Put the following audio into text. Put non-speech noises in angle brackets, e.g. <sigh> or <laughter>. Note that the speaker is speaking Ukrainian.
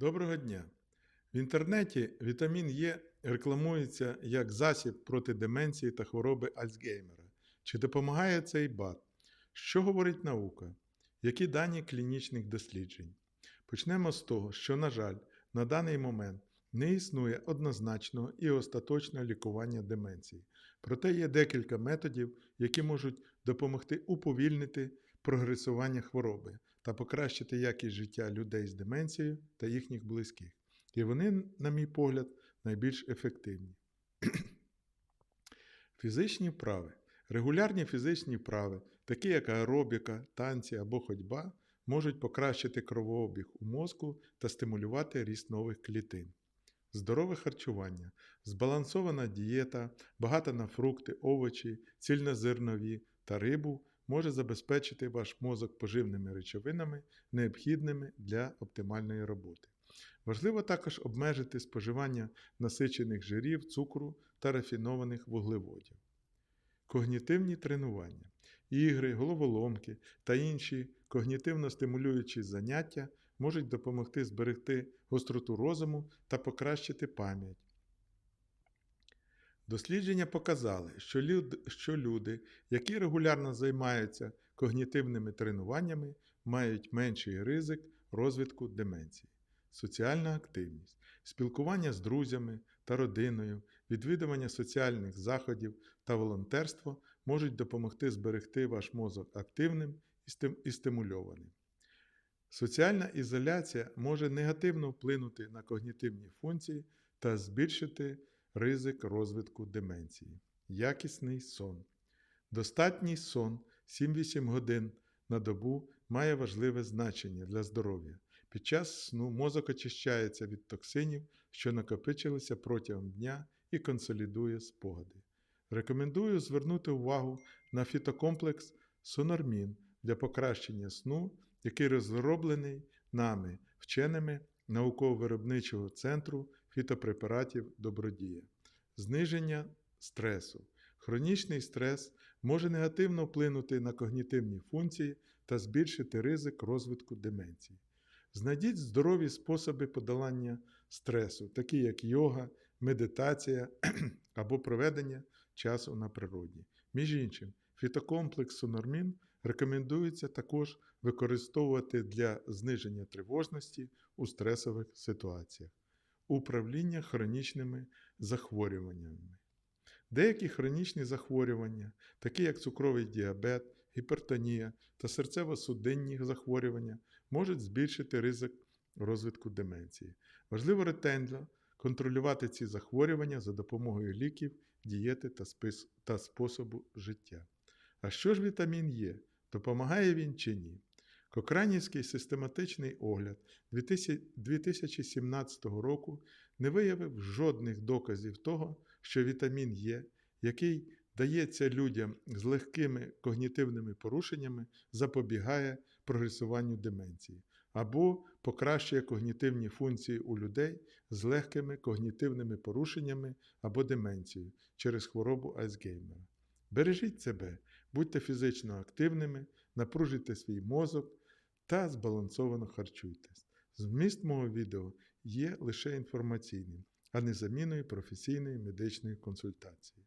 Доброго дня! В інтернеті вітамін Е рекламується як засіб проти деменції та хвороби Альцгеймера. Чи допомагає цей БАД? Що говорить наука? Які дані клінічних досліджень? Почнемо з того, що, на жаль, на даний момент не існує однозначного і остаточного лікування деменції. Проте є декілька методів, які можуть допомогти уповільнити прогресування хвороби та покращити якість життя людей з деменцією та їхніх близьких. І вони, на мій погляд, найбільш ефективні. <clears throat> Фізичні вправи. Регулярні фізичні вправи, такі як аеробіка, танці або ходьба, можуть покращити кровообіг у мозку та стимулювати ріст нових клітин. Здорове харчування, збалансована дієта, багата на фрукти, овочі, цільнозернові та рибу може забезпечити ваш мозок поживними речовинами, необхідними для оптимальної роботи. Важливо також обмежити споживання насичених жирів, цукру та рафінованих вуглеводів. Когнітивні тренування, ігри, головоломки та інші когнітивно-стимулюючі заняття можуть допомогти зберегти гостроту розуму та покращити пам'ять. Дослідження показали, що люди, що люди, які регулярно займаються когнітивними тренуваннями, мають менший ризик розвитку деменції. Соціальна активність, спілкування з друзями та родиною, відвідування соціальних заходів та волонтерство можуть допомогти зберегти ваш мозок активним і стимульованим. Соціальна ізоляція може негативно вплинути на когнітивні функції та збільшити ризик розвитку деменції. Якісний сон. Достатній сон 7-8 годин на добу має важливе значення для здоров'я. Під час сну мозок очищається від токсинів, що накопичилися протягом дня і консолідує спогади. Рекомендую звернути увагу на фітокомплекс Сонормін для покращення сну, який розроблений нами, вченими науково-виробничого центру фітопрепаратів Добродія. Зниження стресу. Хронічний стрес може негативно вплинути на когнітивні функції та збільшити ризик розвитку деменції. Знайдіть здорові способи подолання стресу, такі як йога, медитація <clears throat> або проведення часу на природі. Між іншим, фітокомплекс Сонормін рекомендується також використовувати для зниження тривожності у стресових ситуаціях, управління хронічними захворюваннями. Деякі хронічні захворювання, такі як цукровий діабет, гіпертонія та серцево-судинні захворювання, можуть збільшити ризик розвитку деменції. Важливо ретельно контролювати ці захворювання за допомогою ліків, дієти та, спис... та способу життя. А що ж вітамін Е? Допомагає він чи ні? Кокранівський систематичний огляд 2017 року не виявив жодних доказів того, що вітамін Е, який дається людям з легкими когнітивними порушеннями, запобігає прогресуванню деменції або покращує когнітивні функції у людей з легкими когнітивними порушеннями або деменцією через хворобу Альцгеймера. Бережіть себе, будьте фізично активними, напружуйте свій мозок та збалансовано харчуйтесь. Зміст мого відео є лише інформаційним, а не заміною професійної медичної консультації.